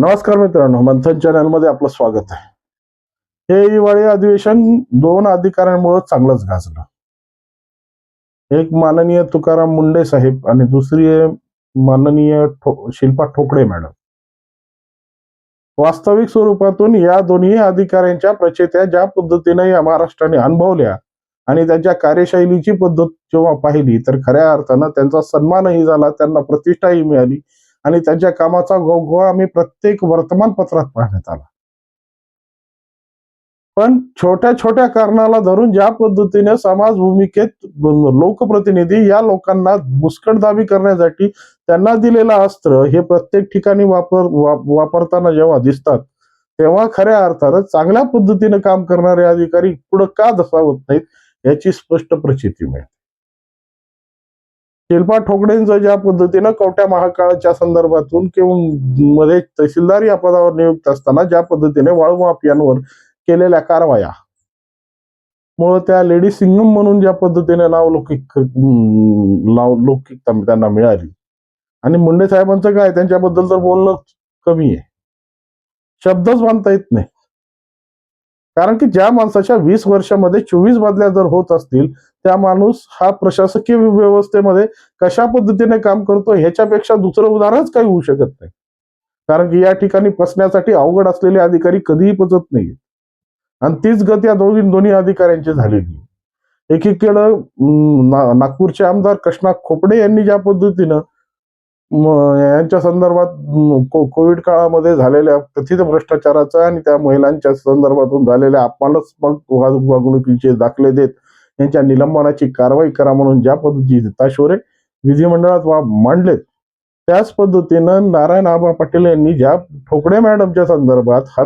नमस्कार मित्रांनो मंथन चॅनलमध्ये आपलं स्वागत आहे. हे हिवाळी अधिवेशन दोन अधिकाऱ्यांमुळे चांगलंच गाजलं. एक माननीय तुकाराम मुंडे साहेब आणि दुसरी आहे माननीय थो, शिल्पा ठोकळे मॅडम. वास्तविक स्वरूपातून या दोन्ही अधिकाऱ्यांच्या प्रचेत्या ज्या पद्धतीने या महाराष्ट्राने अनुभवल्या आणि त्यांच्या कार्यशैलीची पद्धत जेव्हा पाहिली तर खऱ्या अर्थानं त्यांचा सन्मानही झाला त्यांना प्रतिष्ठाही मिळाली आणि त्यांच्या कामाचा गौगोळा आम्ही प्रत्येक वर्तमानपत्रात पाहण्यात आला. पण छोट्या छोट्या कारणाला धरून ज्या पद्धतीने समाज भूमिकेत लोकप्रतिनिधी या लोकांना मुस्कटदाबी करण्यासाठी त्यांना दिलेलं अस्त्र हे प्रत्येक ठिकाणी वापर वापरताना जेव्हा दिसतात तेव्हा खऱ्या अर्थानं चांगल्या पद्धतीने काम करणारे अधिकारी पुढे का दसावत नाहीत याची स्पष्ट प्रचिती मिळते. शिल्पा ठोकडेंचं ज्या पद्धतीनं कवट्या महाकाळाच्या संदर्भातून किंवा मध्ये तहसीलदार या पदावर नियुक्त असताना ज्या पद्धतीने वाळूमाफियांवर केलेल्या कारवाया. मुळे त्या लेडी सिंगम म्हणून ज्या पद्धतीने नावलौकिक नाव लौकिकता त्यांना मिळाली. आणि मुंडे साहेबांचं काय? त्यांच्याबद्दल तर बोलणं कमी आहे. शब्दच बांधता येत नाही. कारण की ज्या माणसाच्या वीस वर्षामध्ये चोवीस बदल्या जर होत असतील त्या माणूस हा प्रशासकीय व्यवस्थेमध्ये कशा पद्धतीने काम करतो ह्याच्यापेक्षा दुसरं उदाहरणच काही होऊ शकत नाही कारण की या ठिकाणी पसण्यासाठी अवघड असलेले अधिकारी कधीही पचत नाही आणि तीच गत या दोन्ही दोन्ही अधिकाऱ्यांची झालेली आहे. एकीकडं ना- नागपूरचे आमदार कृष्णा खोपडे यांनी ज्या पद्धतीनं यांच्या संदर्भात को- कोविड काळामध्ये झालेल्या कथित भ्रष्टाचाराचा आणि त्या महिलांच्या संदर्भातून झालेल्या अपमानास्पद वागणुकीचे दाखले देत यांच्या निलंबनाची कारवाई करा म्हणून ज्या पद्धतीचे ताशोरे विधिमंडळात वा- मांडलेत त्याच पद्धतीनं नारायण आबा पाटील यांनी ज्या ठोकडे मॅडमच्या संदर्भात हा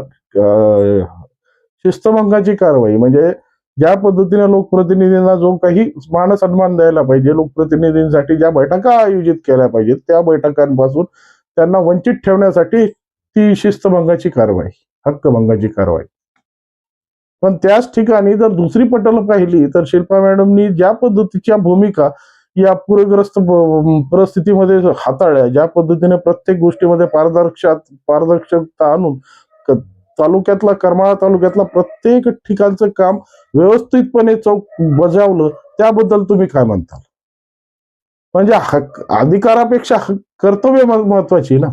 शिस्तभंगाची कारवाई म्हणजे ज्या पद्धतीने लोकप्रतिनिधींना जो काही मान सन्मान द्यायला पाहिजे लोकप्रतिनिधींसाठी ज्या बैठका आयोजित केल्या पाहिजेत त्या बैठकांपासून त्यांना वंचित ठेवण्यासाठी ती शिस्तभंगाची कारवाई हक्कभंगाची कारवाई. पण त्याच ठिकाणी जर दुसरी पटल पाहिली तर शिल्पा मॅडमनी ज्या पद्धतीच्या भूमिका या पूरग्रस्त परिस्थितीमध्ये हाताळल्या ज्या पद्धतीने प्रत्येक गोष्टीमध्ये पारदर्शक पारदर्शकता आणून तालुक्यातला करमाळा तालुक्यातला प्रत्येक ठिकाणचं काम व्यवस्थितपणे चौक बजावलं त्याबद्दल तुम्ही काय म्हणताल म्हणजे हक अधिकारापेक्षा कर्तव्य महत्वाची ना?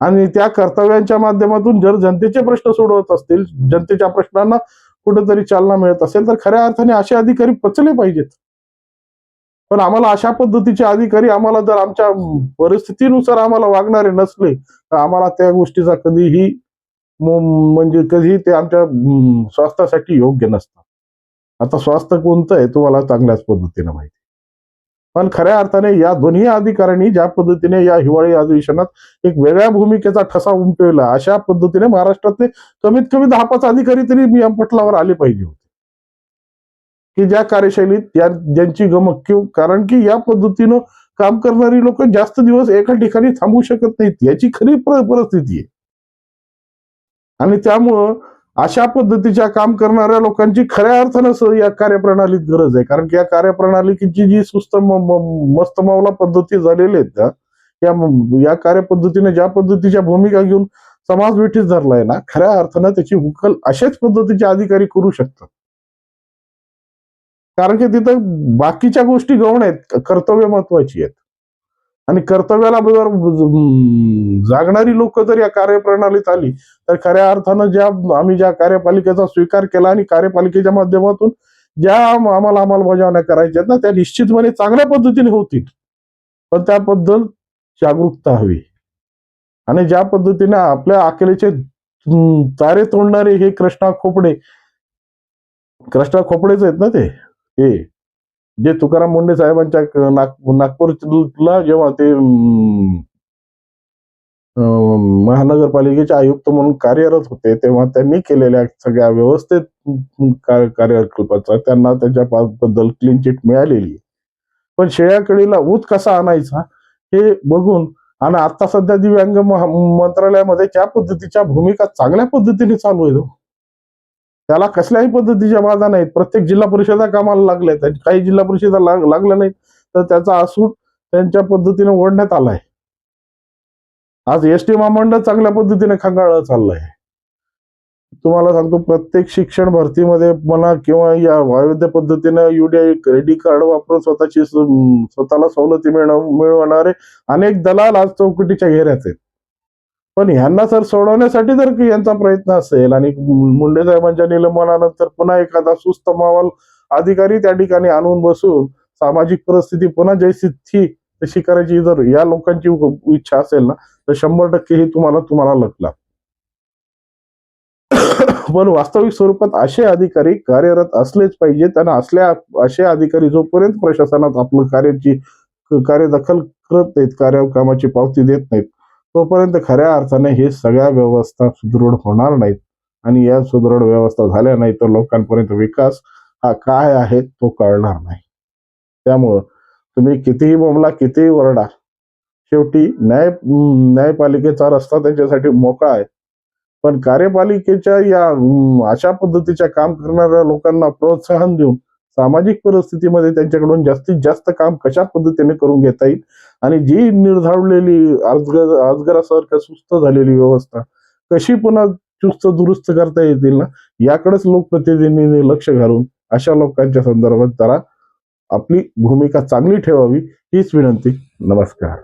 आणि त्या कर्तव्यांच्या माध्यमातून जर जनतेचे प्रश्न सोडवत असतील जनतेच्या प्रश्नांना कुठेतरी चालना मिळत असेल तर खऱ्या अर्थाने असे अधिकारी पचले पाहिजेत. पण आम्हाला अशा पद्धतीचे अधिकारी आम्हाला जर आमच्या परिस्थितीनुसार आम्हाला वागणारे नसले तर आम्हाला त्या गोष्टीचा कधीही म्हणजे कधी ते आमच्या स्वास्थ्यासाठी योग्य नसतं आता स्वास्थ्य कोणतं आहे तुम्हाला चांगल्याच पद्धतीने माहिती पण खऱ्या अर्थाने या दोन्ही अधिकाऱ्यांनी ज्या पद्धतीने या हिवाळी अधिवेशनात एक वेगळ्या भूमिकेचा ठसा उमटविला अशा पद्धतीने महाराष्ट्रातले कमीत कमी दहा पाच अधिकारी तरी नियम पटलावर आले पाहिजे होते. की ज्या कार्यशैलीत या ज्यांची गमक किंवा कारण की या पद्धतीनं काम करणारी लोक जास्त दिवस एका ठिकाणी थांबू शकत नाहीत याची खरी परिस्थिती आहे. आणि त्यामुळं अशा पद्धतीच्या काम करणाऱ्या लोकांची खऱ्या अर्थानं या कार्यप्रणालीत गरज आहे. कारण की या कार्यप्रणालीची जी सुस्त मस्तमावला पद्धती झालेल्या आहेत त्या या या कार्यपद्धतीने ज्या पद्धतीच्या भूमिका घेऊन समाज विठीत धरलाय ना खऱ्या अर्थानं त्याची उकल अशाच पद्धतीचे अधिकारी करू शकतात. कारण की तिथं बाकीच्या गोष्टी गौण आहेत कर्तव्य महत्वाची आहेत. आणि कर्तव्याला जर जागणारी लोक जर या कार्यप्रणालीत आली तर खऱ्या अर्थानं ज्या आम्ही ज्या कार्यपालिकेचा स्वीकार केला आणि कार्यपालिकेच्या माध्यमातून ज्या आम्हाला अंमलबजावण्या करायच्या आहेत ना त्या निश्चितपणे चांगल्या पद्धतीने होतील. पण त्याबद्दल जागरूकता हवी. आणि ज्या पद्धतीने आपल्या अकेलेचे तारे तोडणारे हे कृष्णा खोपडे कृष्णा खोपडेच आहेत ना ते? हे. जे तुकाराम मुंडे साहेबांच्या नागपूरला जेव्हा ते अं, महानगरपालिकेचे आयुक्त म्हणून कार्यरत होते तेव्हा त्यांनी केलेल्या सगळ्या व्यवस्थित कार्यकल्पाचा त्यांना त्याच्याबद्दल क्लीन चिट मिळालेली आहे. पण शेळ्याकडीला ऊत कसा आणायचा हे बघून आणि आता सध्या दिव्यांग महा- मंत्रालयामध्ये त्या पद्धतीच्या भूमिका चांगल्या पद्धतीने चालू आहे हो. त्याला कसल्याही पद्धतीच्या बाधा नाहीत. प्रत्येक जिल्हा परिषदा कामाला लागल्या आहेत. काही जिल्हा परिषदा लाग- लागल्या नाहीत. तर त्याचा आसूट त्यांच्या पद्धतीने ओढण्यात आलाय आज एस टी महामंडळ चांगल्या पद्धतीने खंगाळ चाललंय. तुम्हाला सांगतो प्रत्येक शिक्षण भरतीमध्ये म्हणा किंवा या वैविध्य पद्धतीनं युडीआय क्रेडिट कार्ड वापरून स्वतःची स्वतःला सवलती मिळव मिळवणारे अनेक दलाल आज चौकटीच्या घेऱ्यात आहेत. पण ह्यांना सर सोडवण्यासाठी जर यांचा प्रयत्न असेल आणि मुंडे साहेबांच्या निलंबनानंतर पुन्हा एखादा सुस्त मावल अधिकारी त्या ठिकाणी आणून बसून सामाजिक परिस्थिती पुन्हा जैसी थी तशी करायची जर या लोकांची इच्छा असेल ना तर शंभर टक्के हे तुम्हाला तुम्हाला लकला पण वास्तविक स्वरूपात असे अधिकारी कार्यरत असलेच पाहिजेत आणि असल्या असे अधिकारी जोपर्यंत प्रशासनात आपलं कार्याची कार्यदखल करत नाहीत कार्यकामाची पावती देत नाहीत तोपर्यंत खऱ्या अर्थाने हे सगळ्या व्यवस्था सुदृढ होणार नाहीत. आणि या सुदृढ व्यवस्था झाल्या नाही तर लोकांपर्यंत विकास हा काय आहे तो कळणार नाही. त्यामुळं तुम्ही कितीही बोंबला कितीही वरडा शेवटी न्याय न्यायपालिकेचा रस्ता त्यांच्यासाठी मोकळा आहे. पण कार्यपालिकेच्या या अशा पद्धतीच्या काम करणाऱ्या लोकांना प्रोत्साहन देऊन सामाजिक परिस्थितीमध्ये त्यांच्याकडून जास्तीत जास्त काम कशा पद्धतीने करून घेता येईल? आणि जी निर्धावलेली अजगर आजगरासारख्या सुस्त झालेली व्यवस्था कशी पुन्हा चुस्त दुरुस्त करता येतील ना? याकडेच लोकप्रतिनिधींनी लक्ष घालून अशा लोकांच्या संदर्भात जरा आपली भूमिका चांगली ठेवावी हीच विनंती. नमस्कार.